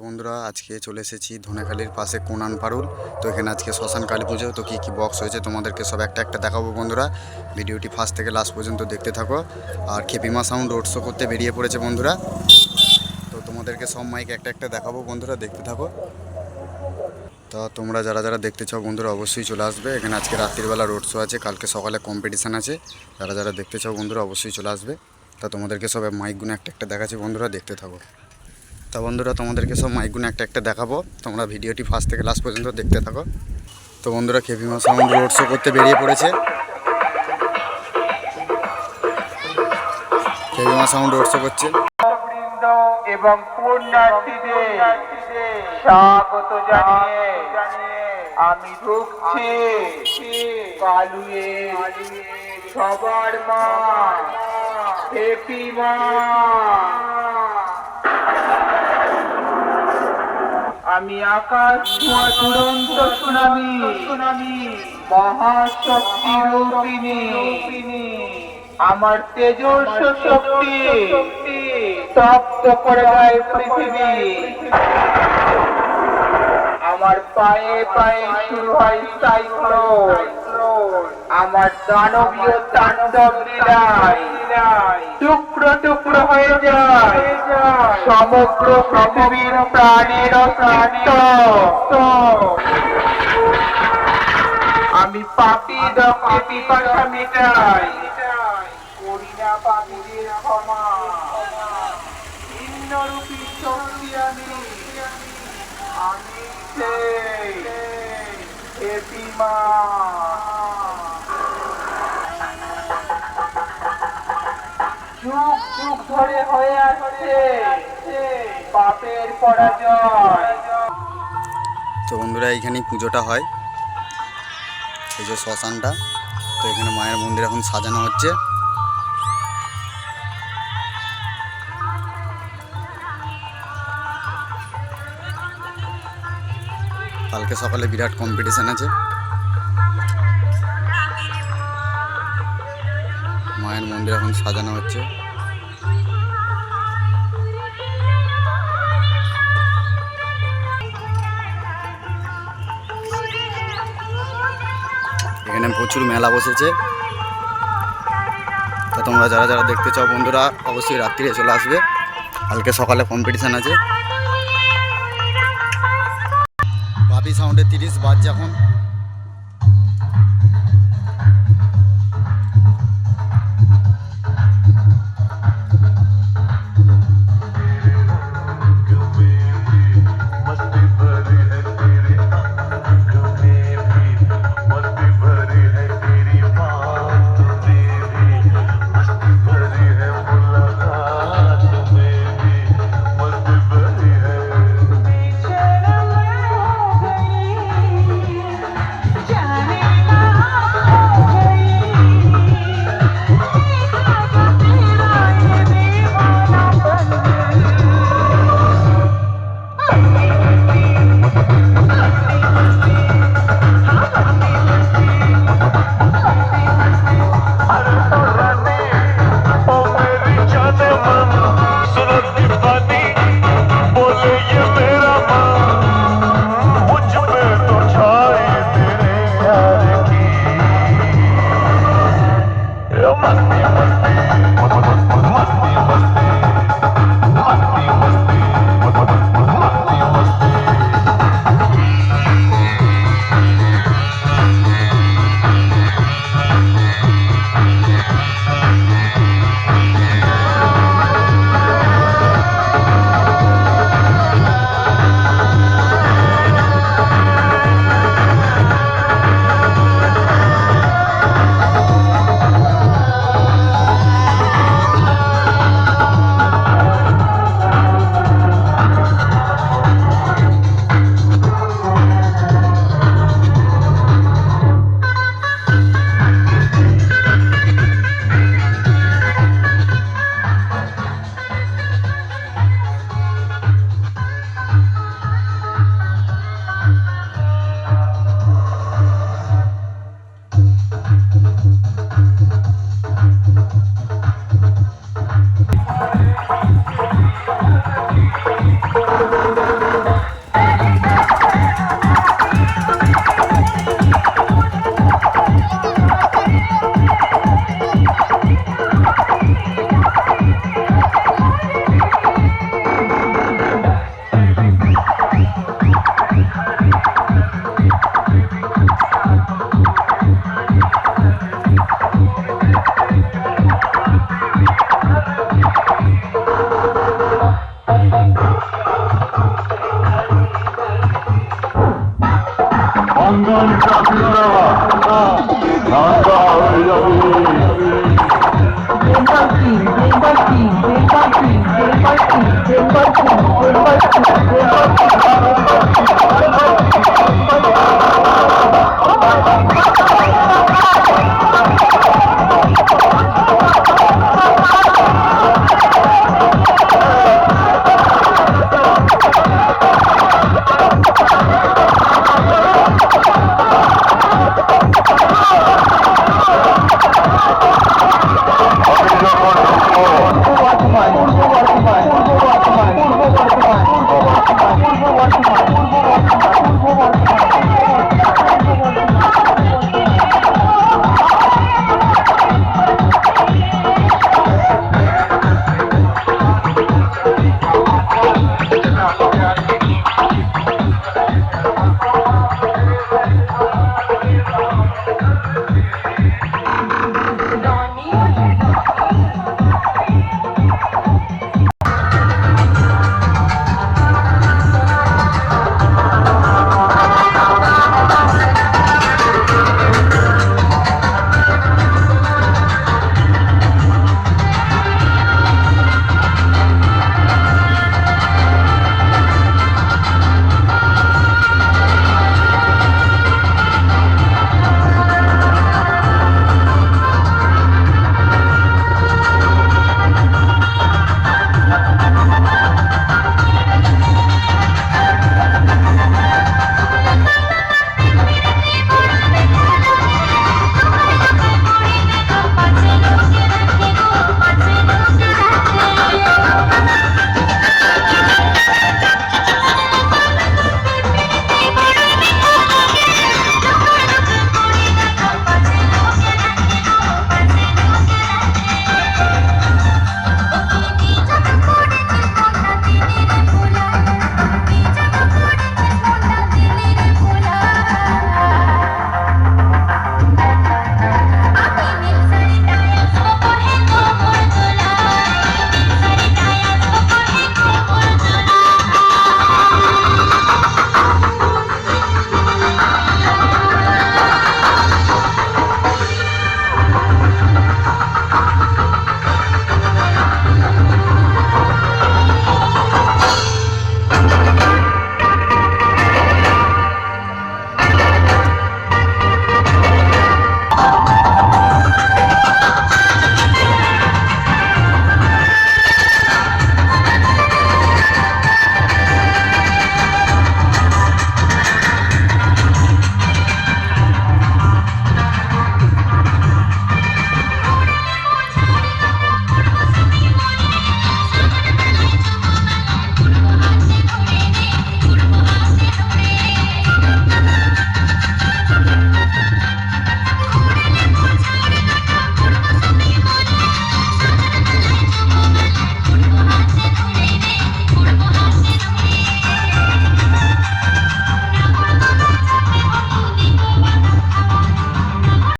বন্ধুরা, আজকে চলে এসেছি ধনেখালির পাশে কোনান পারুল। তো এখানে আজকে শ্মশান কালী পুজো, তো কী কী বক্স হয়েছে তোমাদেরকে সব একটা একটা দেখাবো বন্ধুরা। ভিডিওটি ফার্স্ট থেকে লাস্ট পর্যন্ত দেখতে থাকো। আর খেপিমা সাউন্ড রোড শো করতে বেরিয়ে পড়েছে বন্ধুরা। তো তোমাদেরকে সব মাইক একটা একটা দেখাবো বন্ধুরা, দেখতে থাকো। তো তোমরা যারা যারা দেখতে চাও বন্ধুরা, অবশ্যই চলে আসবে। এখানে আজকে রাত্রিবেলা রোড শো আছে, কালকে সকালে কম্পিটিশান আছে। যারা যারা দেখতে চাও বন্ধুরা, অবশ্যই চলে আসবে। তা তোমাদেরকে সব মাইকগুলো একটা একটা দেখাচ্ছি বন্ধুরা, দেখতে থাকো। তা বন্ধুরা, তোমাদেরকে সব মাইকগুলো একটা একটা দেখাবো। তোমরা ভিডিওটি ফার্স্ট থেকে লাস্ট পর্যন্ত দেখতে থাকো। তো বন্ধুরা খেপিমা সাউন্ড রোড শো করতে বেরিয়ে পড়েছে। খেপিমা সাউন্ড রোড শো করছে। এবং স্বাগত জানিয়ে আমি ঢুকছি কালুয়ে সবার মা হেপি মা আমি আকাশ ছোঁয়া দুরন্ত সুনামি সুনামি, মহাশক্তি আমার তেজস্ব শক্তি তপ্ত করে পৃথিবী। আমার পায়ে পায়ে শুরু হয় সাইক্লোন আমার দানবীয় তাণ্ডব টুকরো টুকরো হয়ে যায়। সমগ্র পৃথিবীর প্রাণের আমি পাপি দক্ষে পিপাসা মেটাই। করি না পাপীদের ক্ষমা। ভিন্নরূপী শক্তি আমি। আমি হেপি মা যুগ যুগ ধরে হয়ে আসছে। পাপের পরাজয়। তো বন্ধুরা এইখানেই পুজোটা হয়। এই যে শ্মশানটা, তো এখানে মায়ের মন্দির এখন সাজানো হচ্ছে। কালকে সকালে বিরাট কম্পিটিশান আছে। মায়ের মন্দির এখন সাজানো হচ্ছে। এখানে প্রচুর মেলা বসেছে। তা তোমরা যারা যারা দেখতে চাও বন্ধুরা, অবশ্যই রাত্রিরে চলে আসবে। কালকে সকালে কম্পিটিশান আছে। বাপি সাউন্ডে তিরিশ বাজছে এখন।